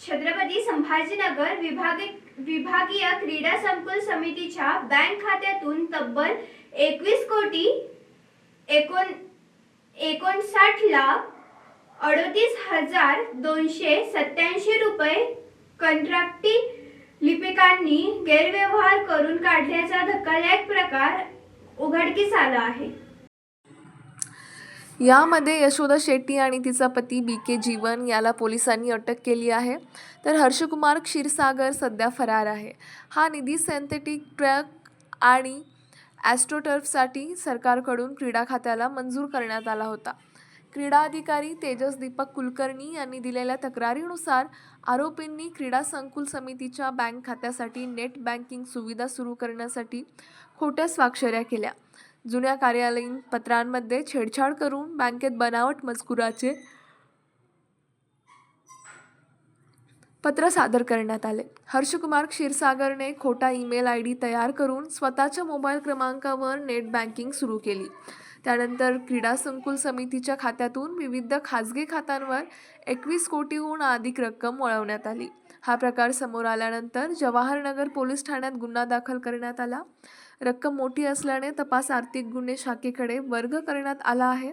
छत्रपती संभाजीनगर विभागीय क्रीडा संकुल समितीच्या बँक खात्यातून तब्बल एकवीस कोटी एकोण एकोणसाठ लाख अडतीस हजार दोनशे सत्याऐंशी रुपये कंत्राटी लिपिकांनी गैरव्यवहार करून काढल्याचा धक्कादायक प्रकार उघडकीस आला आहे. यामध्ये यशोदा शेट्टी आणि तिचा पती बी के जीवन याला पोलिसांनी अटक केली आहे. तर हर्षकुमार क्षीरसागर सध्या फरार आहे. हा निधी सिंथेटिक ट्रक आणि ॲस्ट्रोटर्फसाठी सरकारकडून क्रीडा खात्याला मंजूर करण्यात आला होता. क्रीडा अधिकारी तेजस दीपक कुलकर्णी यांनी दिलेल्या तक्रारीनुसार आरोपींनी क्रीडा संकुल समितीच्या बँक खात्यासाठी नेट बँकिंग सुविधा सुरू करण्यासाठी खोट्या स्वाक्षऱ्या केल्या. जुन्या कार्यालयीन पत्रांमध्ये छेडछाड करून बँकेत बनावट मजकुराचे पत्र सादर करण्यात आले. हर्षकुमार क्षीरसागरने खोटा ईमेल आय डी तयार करून स्वतःच्या मोबाईल क्रमांकावर नेट बँकिंग सुरू केली. त्यानंतर क्रीडा संकुल समितीच्या खात्यातून विविध खाजगी खात्यांवर एकवीस कोटीहून अधिक रक्कम वळवण्यात आली. हा प्रकार समोर आल्यानंतर जवाहरनगर पोलीस ठाण्यात गुन्हा दाखल करण्यात आला. रक्कम मोठी असल्याने तपास आर्थिक गुन्हे शाखेकडे वर्ग करण्यात आला आहे.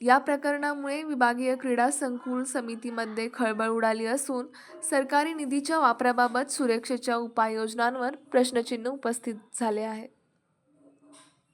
या प्रकरणामुळे विभागीय क्रीडा संकुल समितीमध्ये खळबळ उडाली असून सरकारी निधीच्या वापराबाबत सुरक्षेच्या उपाययोजनांवर प्रश्नचिन्ह उपस्थित झाले आहे.